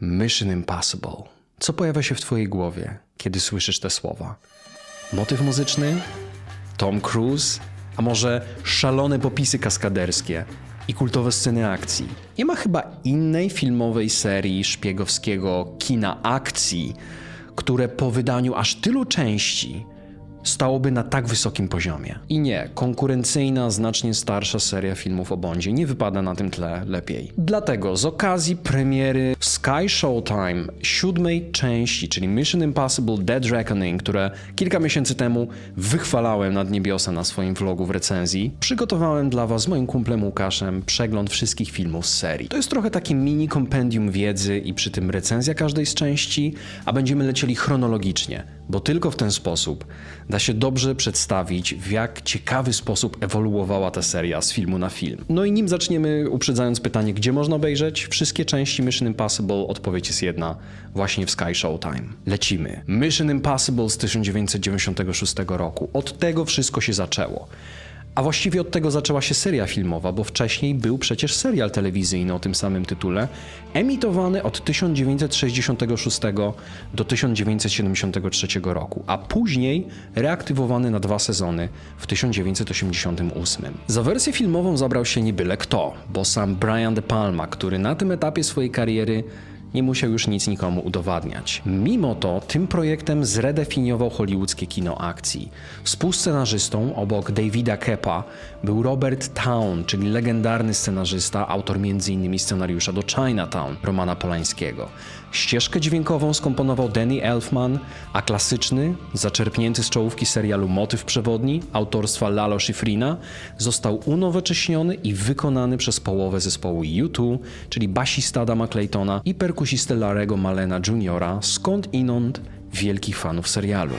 Mission Impossible. Co pojawia się w Twojej głowie, kiedy słyszysz te słowa? Motyw muzyczny? Tom Cruise? A może szalone popisy kaskaderskie i kultowe sceny akcji? Nie ma chyba innej filmowej serii szpiegowskiego kina akcji, które po wydaniu aż tylu części stałoby na tak wysokim poziomie. I nie, konkurencyjna, znacznie starsza seria filmów o Bondzie nie wypada na tym tle lepiej. Dlatego z okazji premiery Sky Showtime siódmej części, czyli Mission Impossible Dead Reckoning, które kilka miesięcy temu wychwalałem nad niebiosa na swoim vlogu w recenzji, przygotowałem dla Was z moim kumplem Łukaszem przegląd wszystkich filmów z serii. To jest trochę takie mini kompendium wiedzy i przy tym recenzja każdej z części, a będziemy lecieli chronologicznie, bo tylko w ten sposób da się dobrze przedstawić, w jak ciekawy sposób ewoluowała ta seria z filmu na film. No i nim zaczniemy, uprzedzając pytanie, gdzie można obejrzeć wszystkie części Mission Impossible, odpowiedź jest jedna, właśnie w Sky Showtime. Lecimy. Mission Impossible z 1996 roku. Od tego wszystko się zaczęło. A właściwie od tego zaczęła się seria filmowa, bo wcześniej był przecież serial telewizyjny o tym samym tytule, emitowany od 1966 do 1973 roku, a później reaktywowany na dwa sezony w 1988. Za wersję filmową zabrał się nie byle kto, bo sam Brian De Palma, który na tym etapie swojej kariery nie musiał już nic nikomu udowadniać. Mimo to tym projektem zredefiniował hollywoodzkie kino akcji. Współscenarzystą obok Davida Kepa był Robert Town, czyli legendarny scenarzysta, autor m.in. scenariusza do Chinatown Romana Polańskiego. Ścieżkę dźwiękową skomponował Danny Elfman, a klasyczny, zaczerpnięty z czołówki serialu motyw przewodni autorstwa Lalo Schifrina został unowocześniony i wykonany przez połowę zespołu U2, czyli basista Adama Claytona i perkusistę Larego Malena Jr., skąd inąd wielkich fanów serialu.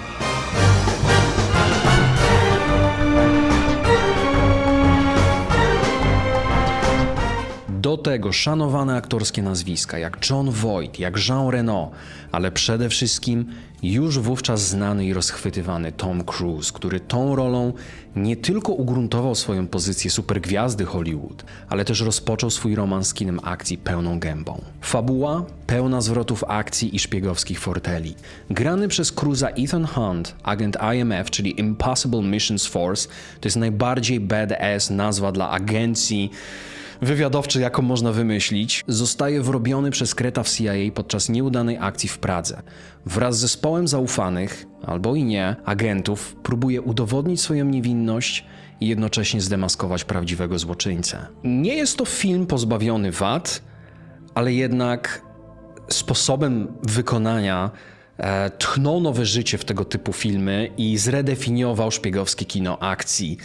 Do tego szanowane aktorskie nazwiska jak John Voight, jak Jean Reno, ale przede wszystkim już wówczas znany i rozchwytywany Tom Cruise, który tą rolą nie tylko ugruntował swoją pozycję supergwiazdy Hollywood, ale też rozpoczął swój romans z kinem akcji pełną gębą. Fabuła pełna zwrotów akcji i szpiegowskich forteli. Grany przez Cruza Ethan Hunt, agent IMF, czyli Impossible Missions Force, to jest najbardziej badass nazwa dla agencji wywiadowczy, jaką można wymyślić, zostaje wrobiony przez Kreta w CIA podczas nieudanej akcji w Pradze. Wraz z zespołem zaufanych, albo i nie, agentów próbuje udowodnić swoją niewinność i jednocześnie zdemaskować prawdziwego złoczyńcę. Nie jest to film pozbawiony wad, ale jednak sposobem wykonania e, tchnął nowe życie w tego typu filmy i zredefiniował szpiegowskie kino akcji.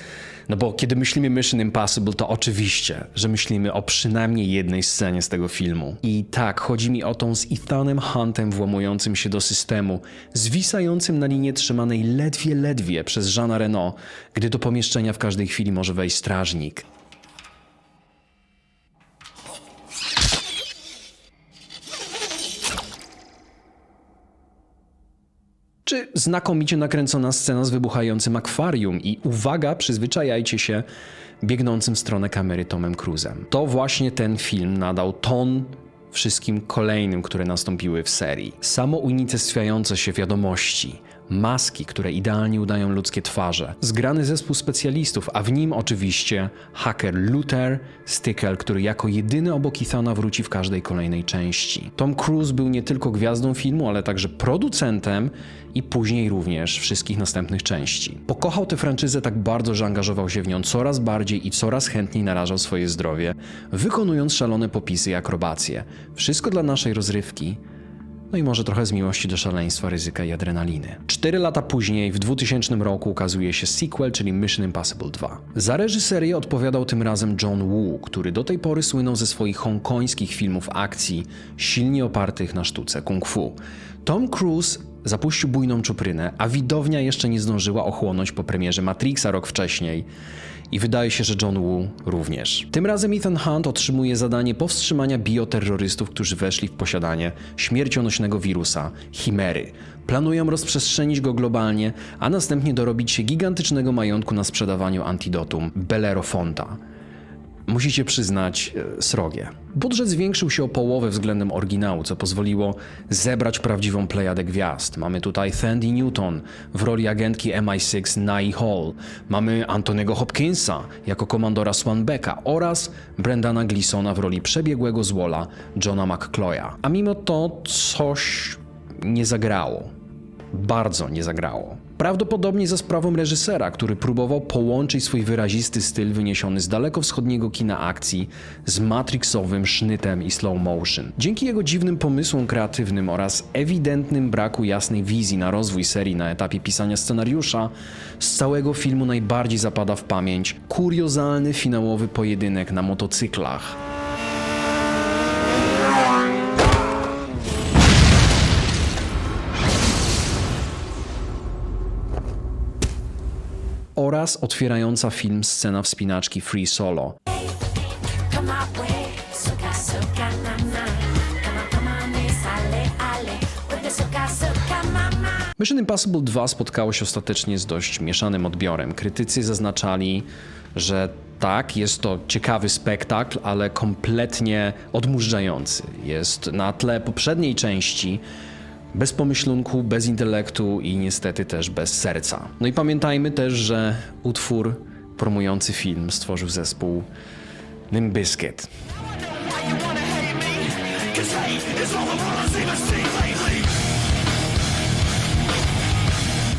No bo kiedy myślimy Mission Impossible, to oczywiście, że myślimy o przynajmniej jednej scenie z tego filmu. I tak, chodzi mi o tą z Ethanem Huntem włamującym się do systemu, zwisającym na linię trzymanej ledwie, ledwie przez Jeana Reno, gdy do pomieszczenia w każdej chwili może wejść strażnik. Czy znakomicie nakręcona scena z wybuchającym akwarium i uwaga, przyzwyczajajcie się, biegnącym w stronę kamery Tomem Cruzem. To właśnie ten film nadał ton wszystkim kolejnym, które nastąpiły w serii. Samo unicestwiające się wiadomości, maski, które idealnie udają ludzkie twarze, zgrany zespół specjalistów, a w nim oczywiście haker Luther Stickel, który jako jedyny obok Ethana wróci w każdej kolejnej części. Tom Cruise był nie tylko gwiazdą filmu, ale także producentem i później również wszystkich następnych części. Pokochał tę franczyzę tak bardzo, że angażował się w nią coraz bardziej i coraz chętniej narażał swoje zdrowie, wykonując szalone popisy i akrobacje. Wszystko dla naszej rozrywki, no i może trochę z miłości do szaleństwa, ryzyka i adrenaliny. Cztery lata później, w 2000 roku, ukazuje się sequel, czyli Mission Impossible 2. Za reżyserię odpowiadał tym razem John Woo, który do tej pory słynął ze swoich hongkońskich filmów akcji, silnie opartych na sztuce kung fu. Tom Cruise zapuścił bujną czuprynę, a widownia jeszcze nie zdążyła ochłonąć po premierze Matrixa rok wcześniej. I wydaje się, że John Woo również. Tym razem Ethan Hunt otrzymuje zadanie powstrzymania bioterrorystów, którzy weszli w posiadanie śmiercionośnego wirusa Chimery. Planują rozprzestrzenić go globalnie, a następnie dorobić się gigantycznego majątku na sprzedawaniu antidotum Belerofonta. musicie przyznać, e, srogie. Budżet zwiększył się o połowę względem oryginału, co pozwoliło zebrać prawdziwą plejadę gwiazd. Mamy tutaj Sandy Newton w roli agentki MI6 Nai Hall. Mamy Antonego Hopkinsa jako komandora Swanbecka oraz Brendana Gleesona w roli przebiegłego złola Johna McCloya. A mimo to coś nie zagrało bardzo nie zagrało. Prawdopodobnie za sprawą reżysera, który próbował połączyć swój wyrazisty styl wyniesiony z dalekowschodniego kina akcji z matrixowym sznytem i slow motion. Dzięki jego dziwnym pomysłom kreatywnym oraz ewidentnym braku jasnej wizji na rozwój serii na etapie pisania scenariusza, z całego filmu najbardziej zapada w pamięć kuriozalny finałowy pojedynek na motocyklach. Oraz otwierająca film scena wspinaczki Free Solo. Mission Impossible 2 spotkało się ostatecznie z dość mieszanym odbiorem. Krytycy zaznaczali, że tak, jest to ciekawy spektakl, ale kompletnie odmurzający. Jest na tle poprzedniej części bez pomyślunku, bez intelektu i niestety też bez serca. No i pamiętajmy też, że utwór promujący film stworzył zespół Limp Bizkit.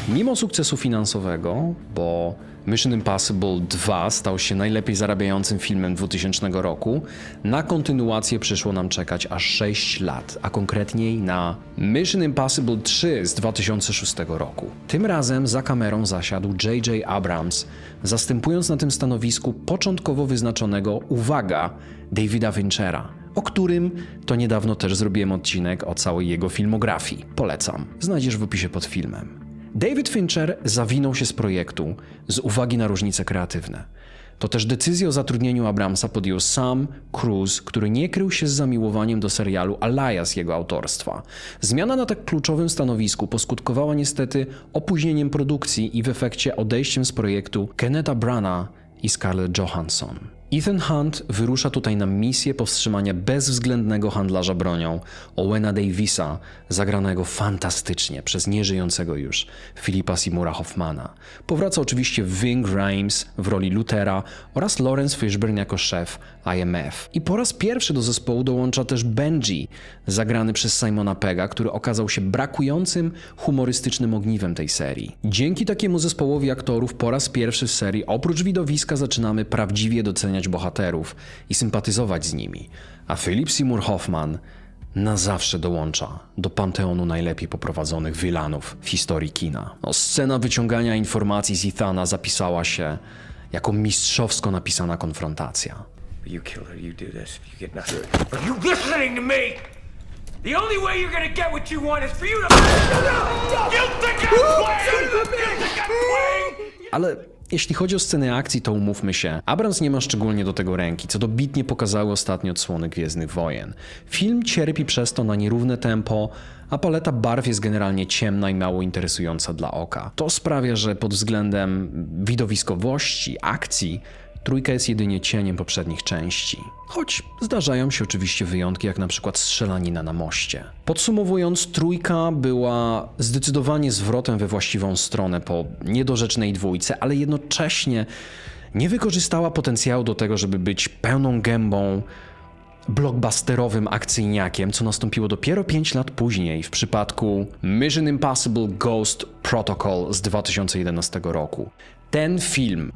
Mimo sukcesu finansowego, bo Mission Impossible 2 stał się najlepiej zarabiającym filmem 2000 roku, na kontynuację przyszło nam czekać aż 6 lat, a konkretniej na Mission Impossible 3 z 2006 roku. Tym razem za kamerą zasiadł J.J. Abrams, zastępując na tym stanowisku początkowo wyznaczonego, uwaga, Davida Finchera o którym to niedawno też zrobiłem odcinek o całej jego filmografii. Polecam. Znajdziesz w opisie pod filmem. David Fincher zawinął się z projektu z uwagi na różnice kreatywne. To też decyzję o zatrudnieniu Abramsa podjął sam Cruise, który nie krył się z zamiłowaniem do serialu Alias jego autorstwa. Zmiana na tak kluczowym stanowisku poskutkowała niestety opóźnieniem produkcji i w efekcie odejściem z projektu Kenneta Brana i Scarlett Johansson. Ethan Hunt wyrusza tutaj na misję powstrzymania bezwzględnego handlarza bronią Owena Davisa, zagranego fantastycznie przez nieżyjącego już Philipa Seymoura Hoffmana. Powraca oczywiście Ving Rhames w roli Lutera oraz Lawrence Fishburne jako szef IMF. I po raz pierwszy do zespołu dołącza też Benji, zagrany przez Simona Pegga, który okazał się brakującym humorystycznym ogniwem tej serii. Dzięki takiemu zespołowi aktorów po raz pierwszy w serii oprócz widowiska zaczynamy prawdziwie doceniać bohaterów i sympatyzować z nimi, a Philip Seymour Hoffman na zawsze dołącza do panteonu najlepiej poprowadzonych wilanów w historii kina. No, scena wyciągania informacji z Ethana zapisała się jako mistrzowsko napisana konfrontacja. You kill her, you do this. You get nothing. Are you listening to me? The only way you're gonna get what you want is for you to. You think I'm playing? You think I'm playing? Ale jeśli chodzi o sceny akcji, to umówmy się, Abrams nie ma szczególnie do tego ręki, co dobitnie pokazały ostatnie odsłony Gwiezdnych Wojen. Film cierpi przez to na nierówne tempo, a paleta barw jest generalnie ciemna i mało interesująca dla oka. To sprawia, że pod względem widowiskowości, akcji, Trójka jest jedynie cieniem poprzednich części. Choć zdarzają się oczywiście wyjątki, jak na przykład strzelanina na moście. Podsumowując, trójka była zdecydowanie zwrotem we właściwą stronę po niedorzecznej dwójce, ale jednocześnie nie wykorzystała potencjału do tego, żeby być pełną gębą blockbusterowym akcyjniakiem, co nastąpiło dopiero 5 lat później w przypadku Mission Impossible Ghost Protocol z 2011 roku. Ten film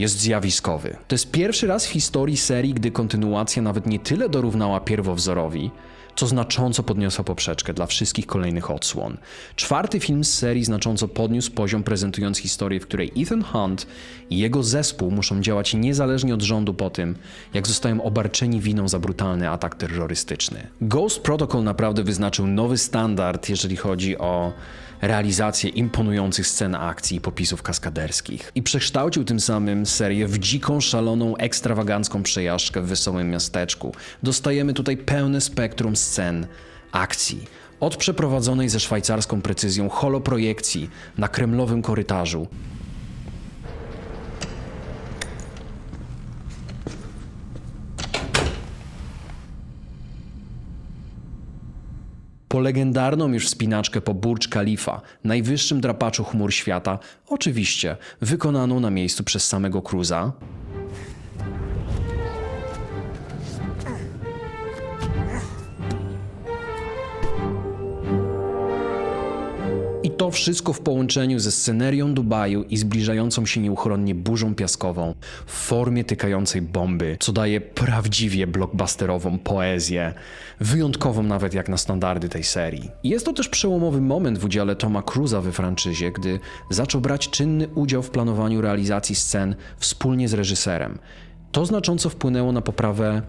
jest zjawiskowy. To jest pierwszy raz w historii serii, gdy kontynuacja nawet nie tyle dorównała pierwowzorowi, co znacząco podniosła poprzeczkę dla wszystkich kolejnych odsłon. Czwarty film z serii znacząco podniósł poziom, prezentując historię, w której Ethan Hunt i jego zespół muszą działać niezależnie od rządu po tym, jak zostają obarczeni winą za brutalny atak terrorystyczny. Ghost Protocol naprawdę wyznaczył nowy standard, jeżeli chodzi o realizację imponujących scen akcji i popisów kaskaderskich. I przekształcił tym samym serię w dziką, szaloną, ekstrawagancką przejażdżkę w wesołym miasteczku. Dostajemy tutaj pełne spektrum scen akcji. Od przeprowadzonej ze szwajcarską precyzją holoprojekcji na kremlowym korytarzu. Po legendarną już wspinaczkę po Burcz Kalifa, najwyższym drapaczu chmur świata, oczywiście wykonaną na miejscu przez samego Cruza, I to wszystko w połączeniu ze scenerią Dubaju i zbliżającą się nieuchronnie burzą piaskową w formie tykającej bomby, co daje prawdziwie blockbusterową poezję, wyjątkową nawet jak na standardy tej serii. Jest to też przełomowy moment w udziale Toma Cruza we franczyzie, gdy zaczął brać czynny udział w planowaniu realizacji scen wspólnie z reżyserem. To znacząco wpłynęło na poprawę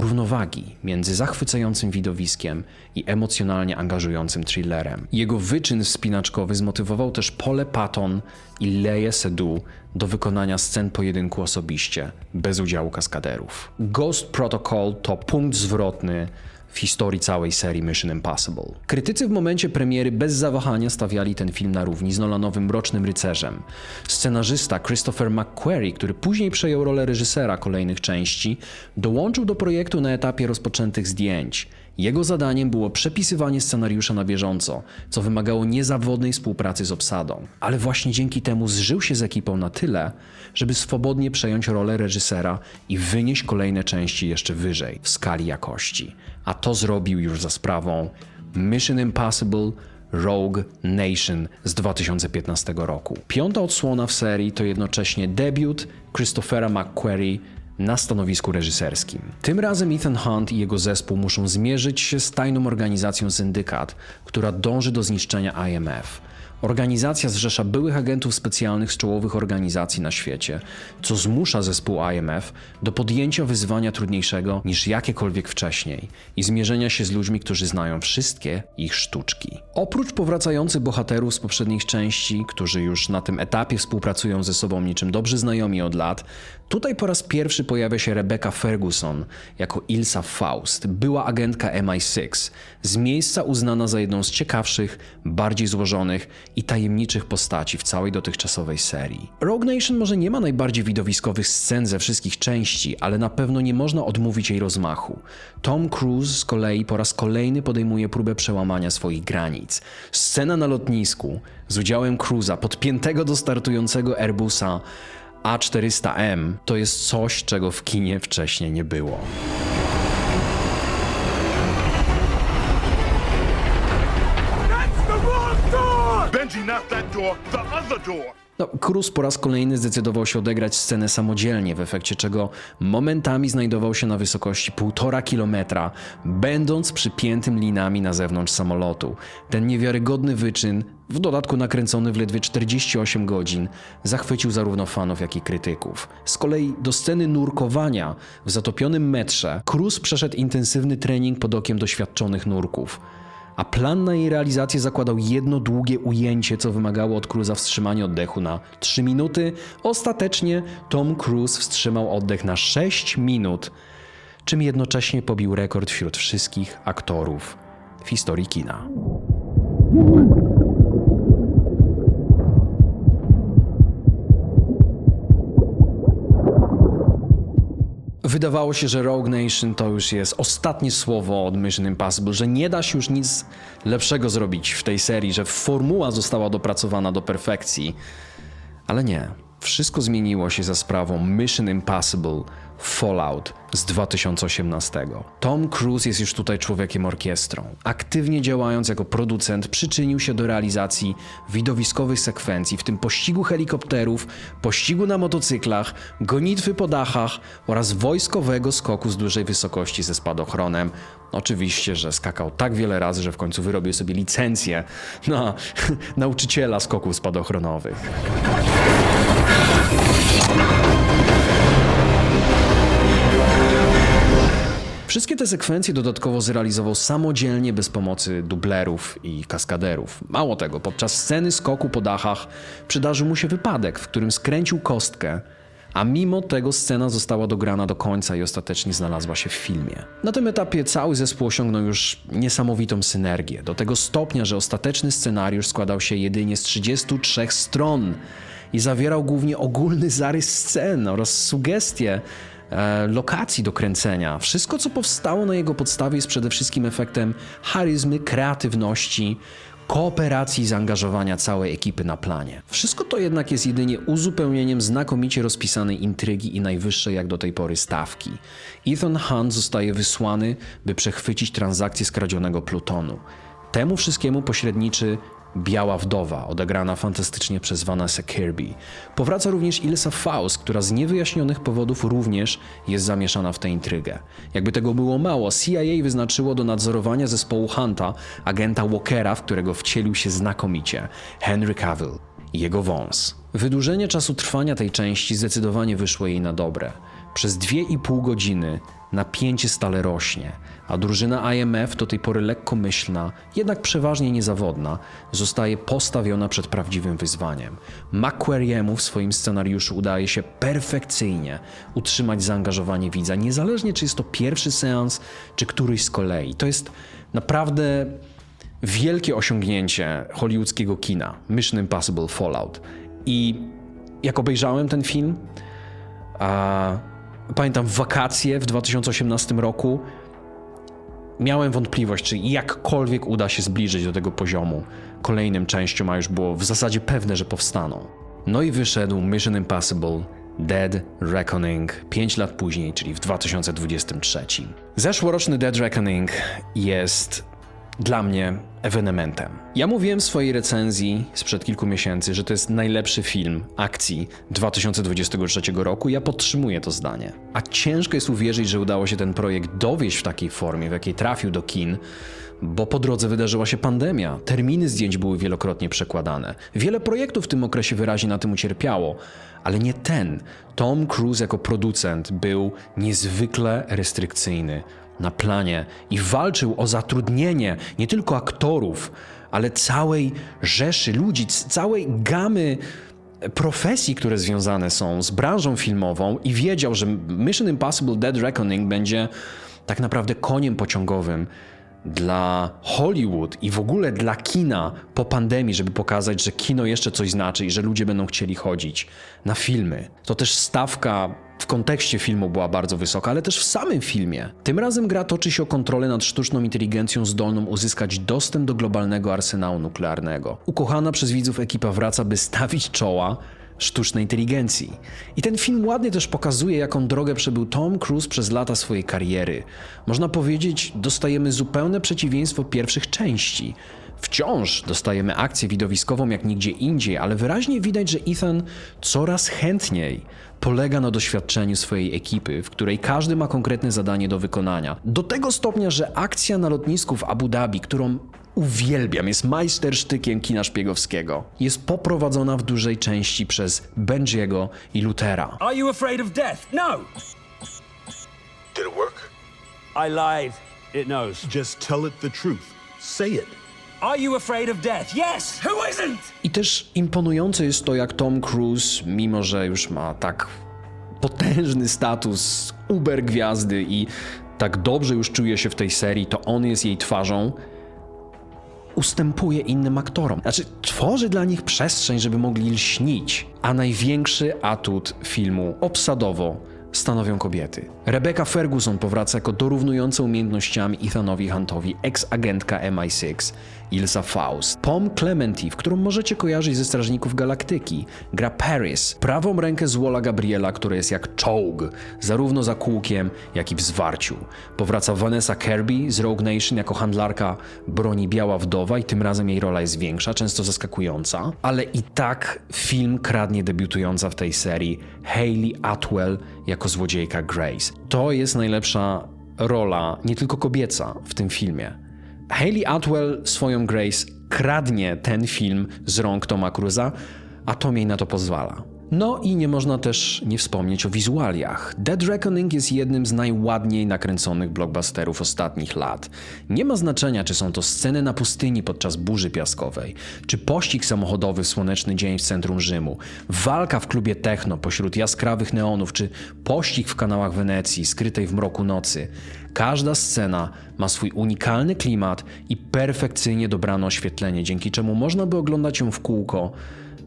równowagi między zachwycającym widowiskiem i emocjonalnie angażującym thrillerem. Jego wyczyn wspinaczkowy zmotywował też Pole Patton i Leję Seydoux do wykonania scen pojedynku osobiście, bez udziału kaskaderów. Ghost Protocol to punkt zwrotny w historii całej serii Mission Impossible. Krytycy w momencie premiery bez zawahania stawiali ten film na równi z Nolanowym Mrocznym Rycerzem. Scenarzysta Christopher McQuarrie, który później przejął rolę reżysera kolejnych części, dołączył do projektu na etapie rozpoczętych zdjęć. Jego zadaniem było przepisywanie scenariusza na bieżąco, co wymagało niezawodnej współpracy z obsadą. Ale właśnie dzięki temu zżył się z ekipą na tyle, żeby swobodnie przejąć rolę reżysera i wynieść kolejne części jeszcze wyżej w skali jakości. A to zrobił już za sprawą Mission Impossible Rogue Nation z 2015 roku. Piąta odsłona w serii to jednocześnie debiut Christophera McQuarrie na stanowisku reżyserskim. Tym razem Ethan Hunt i jego zespół muszą zmierzyć się z tajną organizacją Syndykat, która dąży do zniszczenia IMF. Organizacja zrzesza byłych agentów specjalnych z czołowych organizacji na świecie, co zmusza zespół IMF do podjęcia wyzwania trudniejszego niż jakiekolwiek wcześniej i zmierzenia się z ludźmi, którzy znają wszystkie ich sztuczki. Oprócz powracających bohaterów z poprzednich części, którzy już na tym etapie współpracują ze sobą niczym dobrzy znajomi od lat, tutaj po raz pierwszy pojawia się Rebecca Ferguson jako Ilsa Faust, była agentka MI6, z miejsca uznana za jedną z ciekawszych, bardziej złożonych i tajemniczych postaci w całej dotychczasowej serii. Rogue Nation może nie ma najbardziej widowiskowych scen ze wszystkich części, ale na pewno nie można odmówić jej rozmachu. Tom Cruise z kolei po raz kolejny podejmuje próbę przełamania swoich granic. Scena na lotnisku z udziałem Cruza podpiętego do startującego Airbusa A400M to jest coś, czego w kinie wcześniej nie było. That's the wrong door! Benji, not that door, the other door. No, Cruz po raz kolejny zdecydował się odegrać scenę samodzielnie, w efekcie czego momentami znajdował się na wysokości 1,5 kilometra, będąc przypiętym linami na zewnątrz samolotu. Ten niewiarygodny wyczyn, w dodatku nakręcony w ledwie 48 godzin, zachwycił zarówno fanów, jak i krytyków. Z kolei do sceny nurkowania w zatopionym metrze Cruz przeszedł intensywny trening pod okiem doświadczonych nurków a plan na jej realizację zakładał jedno długie ujęcie, co wymagało od Cruza wstrzymania oddechu na 3 minuty. Ostatecznie Tom Cruise wstrzymał oddech na 6 minut, czym jednocześnie pobił rekord wśród wszystkich aktorów w historii kina. Wydawało się, że Rogue Nation to już jest ostatnie słowo od Mission Impossible, że nie da się już nic lepszego zrobić w tej serii, że formuła została dopracowana do perfekcji. Ale nie. Wszystko zmieniło się za sprawą Mission Impossible Fallout z 2018. Tom Cruise jest już tutaj człowiekiem orkiestrą. Aktywnie działając jako producent, przyczynił się do realizacji widowiskowych sekwencji, w tym pościgu helikopterów, pościgu na motocyklach, gonitwy po dachach oraz wojskowego skoku z dużej wysokości ze spadochronem. Oczywiście, że skakał tak wiele razy, że w końcu wyrobił sobie licencję na nauczyciela skoków spadochronowych. Wszystkie te sekwencje dodatkowo zrealizował samodzielnie bez pomocy dublerów i kaskaderów. Mało tego, podczas sceny skoku po dachach przydarzył mu się wypadek, w którym skręcił kostkę, a mimo tego scena została dograna do końca i ostatecznie znalazła się w filmie. Na tym etapie cały zespół osiągnął już niesamowitą synergię, do tego stopnia, że ostateczny scenariusz składał się jedynie z 33 stron i zawierał głównie ogólny zarys scen oraz sugestie e, lokacji do kręcenia. Wszystko, co powstało na jego podstawie, jest przede wszystkim efektem charyzmy, kreatywności, kooperacji i zaangażowania całej ekipy na planie. Wszystko to jednak jest jedynie uzupełnieniem znakomicie rozpisanej intrygi i najwyższej jak do tej pory stawki. Ethan Hunt zostaje wysłany, by przechwycić transakcję skradzionego plutonu. Temu wszystkiemu pośredniczy Biała Wdowa, odegrana fantastycznie przez Vanessa Kirby. Powraca również Ilsa Faust, która z niewyjaśnionych powodów również jest zamieszana w tę intrygę. Jakby tego było mało, CIA wyznaczyło do nadzorowania zespołu Hunta agenta Walkera, w którego wcielił się znakomicie Henry Cavill i jego wąs. Wydłużenie czasu trwania tej części zdecydowanie wyszło jej na dobre. Przez dwie i pół godziny napięcie stale rośnie, a drużyna IMF, do tej pory lekkomyślna, jednak przeważnie niezawodna, zostaje postawiona przed prawdziwym wyzwaniem. McQuarriemu w swoim scenariuszu udaje się perfekcyjnie utrzymać zaangażowanie widza, niezależnie czy jest to pierwszy seans, czy któryś z kolei. To jest naprawdę wielkie osiągnięcie hollywoodzkiego kina Mission Impossible Fallout. I jak obejrzałem ten film, a pamiętam wakacje w 2018 roku, miałem wątpliwość, czy jakkolwiek uda się zbliżyć do tego poziomu kolejnym częściom, a już było w zasadzie pewne, że powstaną. No i wyszedł Mission Impossible Dead Reckoning 5 lat później, czyli w 2023. Zeszłoroczny Dead Reckoning jest dla mnie ewenementem. Ja mówiłem w swojej recenzji sprzed kilku miesięcy, że to jest najlepszy film akcji 2023 roku. Ja podtrzymuję to zdanie. A ciężko jest uwierzyć, że udało się ten projekt dowieść w takiej formie, w jakiej trafił do kin, bo po drodze wydarzyła się pandemia. Terminy zdjęć były wielokrotnie przekładane. Wiele projektów w tym okresie wyraźnie na tym ucierpiało, ale nie ten. Tom Cruise jako producent był niezwykle restrykcyjny na planie i walczył o zatrudnienie nie tylko aktorów, ale całej rzeszy ludzi, całej gamy profesji, które związane są z branżą filmową i wiedział, że Mission Impossible Dead Reckoning będzie tak naprawdę koniem pociągowym dla Hollywood i w ogóle dla kina po pandemii, żeby pokazać, że kino jeszcze coś znaczy i że ludzie będą chcieli chodzić na filmy. To też stawka w kontekście filmu była bardzo wysoka, ale też w samym filmie. Tym razem gra toczy się o kontrolę nad sztuczną inteligencją zdolną uzyskać dostęp do globalnego arsenału nuklearnego. Ukochana przez widzów ekipa wraca, by stawić czoła sztucznej inteligencji. I ten film ładnie też pokazuje, jaką drogę przebył Tom Cruise przez lata swojej kariery. Można powiedzieć, dostajemy zupełne przeciwieństwo pierwszych części. Wciąż dostajemy akcję widowiskową jak nigdzie indziej, ale wyraźnie widać, że Ethan coraz chętniej polega na doświadczeniu swojej ekipy, w której każdy ma konkretne zadanie do wykonania. Do tego stopnia, że akcja na lotnisku w Abu Dhabi, którą uwielbiam, jest majstersztykiem kina szpiegowskiego, jest poprowadzona w dużej części przez Benjiego i Lutera. Are you afraid of death? No! Did it work? I lied. It knows. Just tell it the truth. Say it. Are you afraid of death? Yes! Who isn't? I też imponujące jest to, jak Tom Cruise, mimo że już ma tak potężny status uber gwiazdy i tak dobrze już czuje się w tej serii, to on jest jej twarzą, ustępuje innym aktorom. Znaczy, tworzy dla nich przestrzeń, żeby mogli lśnić. A największy atut filmu obsadowo stanowią kobiety. Rebecca Ferguson powraca jako dorównująca umiejętnościami Ethanowi Huntowi ex-agentka MI6 Ilsa Faust. Pom Clementi, w którą możecie kojarzyć ze Strażników Galaktyki, gra Paris, prawą rękę złola Gabriela, który jest jak czołg, zarówno za kółkiem, jak i w zwarciu. Powraca Vanessa Kirby z Rogue Nation jako handlarka broni Biała Wdowa i tym razem jej rola jest większa, często zaskakująca, ale i tak film kradnie debiutująca w tej serii Hayley Atwell jako złodziejka Grace. To jest najlepsza rola, nie tylko kobieca, w tym filmie. Hayley Atwell swoją Grace kradnie ten film z rąk Toma Cruza, a Tom jej na to pozwala. No i nie można też nie wspomnieć o wizualiach. Dead Reckoning jest jednym z najładniej nakręconych blockbusterów ostatnich lat. Nie ma znaczenia, czy są to sceny na pustyni podczas burzy piaskowej, czy pościg samochodowy w słoneczny dzień w centrum Rzymu, walka w klubie techno pośród jaskrawych neonów, czy pościg w kanałach Wenecji skrytej w mroku nocy. Każda scena ma swój unikalny klimat i perfekcyjnie dobrane oświetlenie, dzięki czemu można by oglądać ją w kółko,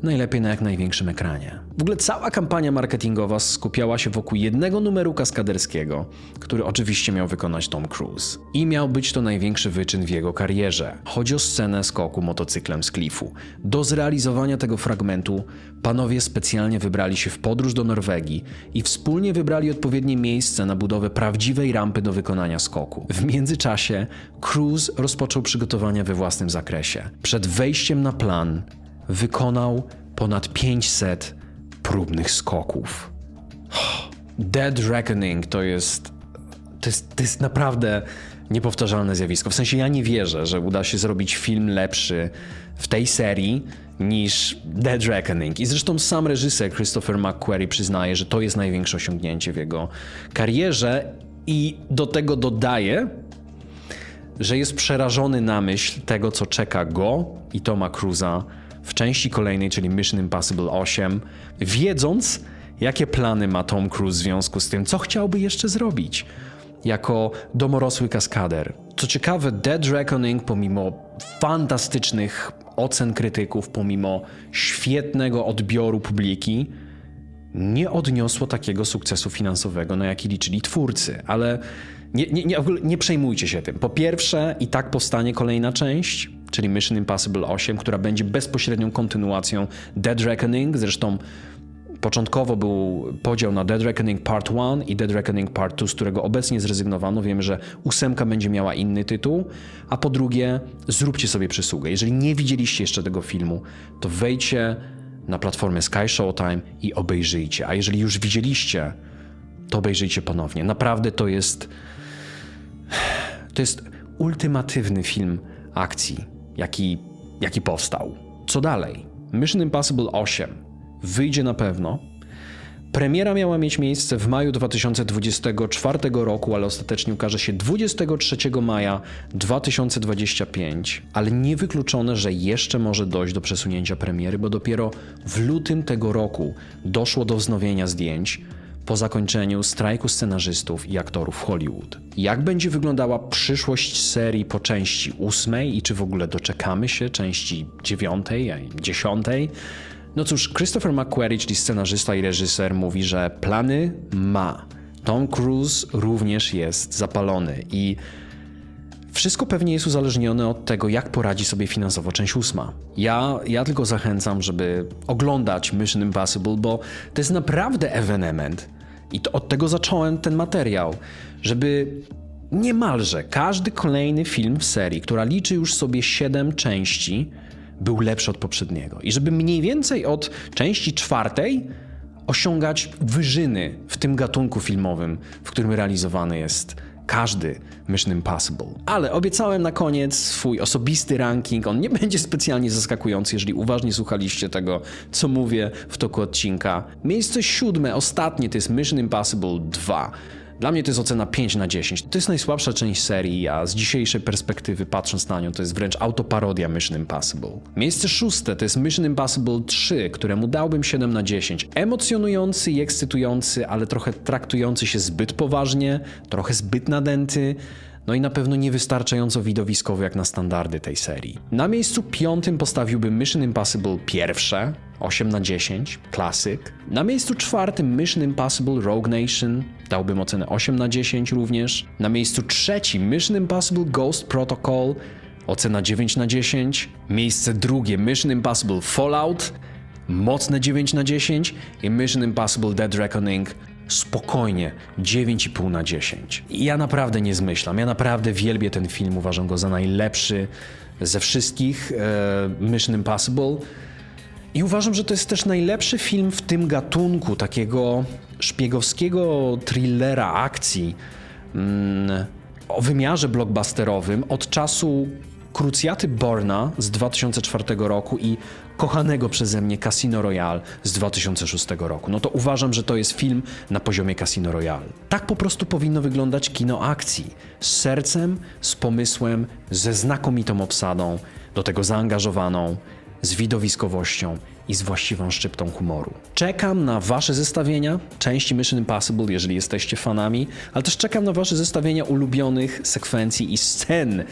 najlepiej na jak największym ekranie. W ogóle cała kampania marketingowa skupiała się wokół jednego numeru kaskaderskiego, który oczywiście miał wykonać Tom Cruise. I miał być to największy wyczyn w jego karierze. Chodzi o scenę skoku motocyklem z klifu. Do zrealizowania tego fragmentu panowie specjalnie wybrali się w podróż do Norwegii i wspólnie wybrali odpowiednie miejsce na budowę prawdziwej rampy do wykonania skoku. W międzyczasie Cruise rozpoczął przygotowania we własnym zakresie. Przed wejściem na plan wykonał ponad 500 próbnych skoków. Dead Reckoning to jest, to jest. To jest naprawdę niepowtarzalne zjawisko. W sensie ja nie wierzę, że uda się zrobić film lepszy w tej serii niż Dead Reckoning. I zresztą sam reżyser Christopher McQuarrie przyznaje, że to jest największe osiągnięcie w jego karierze i do tego dodaje, że jest przerażony na myśl tego, co czeka go i Toma Cruza w części kolejnej, czyli Mission Impossible 8, wiedząc, jakie plany ma Tom Cruise w związku z tym, co chciałby jeszcze zrobić jako domorosły kaskader. Co ciekawe, Dead Reckoning, pomimo fantastycznych ocen krytyków, pomimo świetnego odbioru publiki, nie odniosło takiego sukcesu finansowego, na jaki liczyli twórcy, ale nie, nie, nie, nie przejmujcie się tym. Po pierwsze, i tak powstanie kolejna część, czyli Mission Impossible 8, która będzie bezpośrednią kontynuacją Dead Reckoning. Zresztą początkowo był podział na Dead Reckoning Part 1 i Dead Reckoning Part 2, z którego obecnie zrezygnowano. Wiemy, że ósemka będzie miała inny tytuł. A po drugie, zróbcie sobie przysługę. Jeżeli nie widzieliście jeszcze tego filmu, to wejdźcie na platformę Sky Showtime i obejrzyjcie. A jeżeli już widzieliście, to obejrzyjcie ponownie. Naprawdę to jest. To jest ultimatywny film akcji, jaki, jaki powstał. Co dalej? Mission Impossible 8 wyjdzie na pewno. Premiera miała mieć miejsce w maju 2024 roku, ale ostatecznie ukaże się 23 maja 2025. Ale niewykluczone, że jeszcze może dojść do przesunięcia premiery, bo dopiero w lutym tego roku doszło do wznowienia zdjęć po zakończeniu strajku scenarzystów i aktorów Hollywood. Jak będzie wyglądała przyszłość serii po części ósmej i czy w ogóle doczekamy się części dziewiątej, dziesiątej? No cóż, Christopher McQuarrie, czyli scenarzysta i reżyser, mówi, że plany ma. Tom Cruise również jest zapalony i wszystko pewnie jest uzależnione od tego, jak poradzi sobie finansowo część ósma. Ja, ja tylko zachęcam, żeby oglądać Mission Impossible, bo to jest naprawdę ewenement. I to od tego zacząłem ten materiał, żeby niemalże każdy kolejny film w serii, która liczy już sobie 7 części, był lepszy od poprzedniego. I żeby mniej więcej od części czwartej osiągać wyżyny w tym gatunku filmowym, w którym realizowany jest każdy Mission Impossible. Ale obiecałem na koniec swój osobisty ranking. On nie będzie specjalnie zaskakujący, jeżeli uważnie słuchaliście tego, co mówię w toku odcinka. Miejsce siódme, ostatnie, to jest Mission Impossible 2. Dla mnie to jest ocena 5 na 10. To jest najsłabsza część serii, a z dzisiejszej perspektywy patrząc na nią, to jest wręcz autoparodia Mission Impossible. Miejsce szóste to jest Mission Impossible 3, któremu dałbym 7 na 10. Emocjonujący i ekscytujący, ale trochę traktujący się zbyt poważnie, trochę zbyt nadęty. No i na pewno niewystarczająco widowiskowy jak na standardy tej serii. Na miejscu piątym postawiłbym Mission Impossible pierwsze, 8 na 10, klasyk. Na miejscu czwartym Mission Impossible Rogue Nation, dałbym ocenę 8 na 10 również. Na miejscu trzecim Mission Impossible Ghost Protocol, ocena 9 na 10. Miejsce drugie Mission Impossible Fallout, mocne 9 na 10 i Mission Impossible Dead Reckoning spokojnie 9,5 na 10. I ja naprawdę nie zmyślam, ja naprawdę wielbię ten film, uważam go za najlepszy ze wszystkich e, Mission Impossible. I uważam, że to jest też najlepszy film w tym gatunku takiego szpiegowskiego thrillera akcji mm, o wymiarze blockbusterowym od czasu Krucjaty Borna z 2004 roku i kochanego przeze mnie Casino Royale z 2006 roku. No to uważam, że to jest film na poziomie Casino Royale. Tak po prostu powinno wyglądać kino akcji. Z sercem, z pomysłem, ze znakomitą obsadą, do tego zaangażowaną z widowiskowością i z właściwą szczyptą humoru. Czekam na wasze zestawienia części Mission Impossible, jeżeli jesteście fanami, ale też czekam na wasze zestawienia ulubionych sekwencji i scen,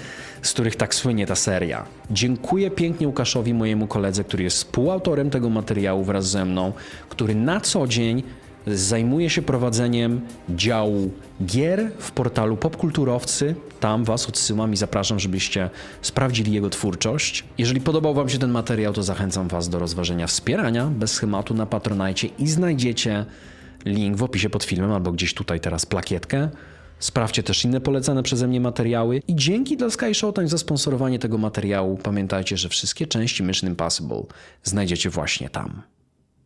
z których tak słynie ta seria. Dziękuję pięknie Łukaszowi, mojemu koledze, który jest współautorem tego materiału wraz ze mną, który na co dzień zajmuje się prowadzeniem działu gier w portalu Popkulturowcy. Tam Was odsyłam i zapraszam, żebyście sprawdzili jego twórczość. Jeżeli podobał Wam się ten materiał, to zachęcam Was do rozważenia wspierania bez schematu na Patronajcie i znajdziecie link w opisie pod filmem albo gdzieś tutaj teraz plakietkę. Sprawdźcie też inne polecane przeze mnie materiały i dzięki dla Sky Showtime za sponsorowanie tego materiału. Pamiętajcie, że wszystkie części Mission Impossible znajdziecie właśnie tam.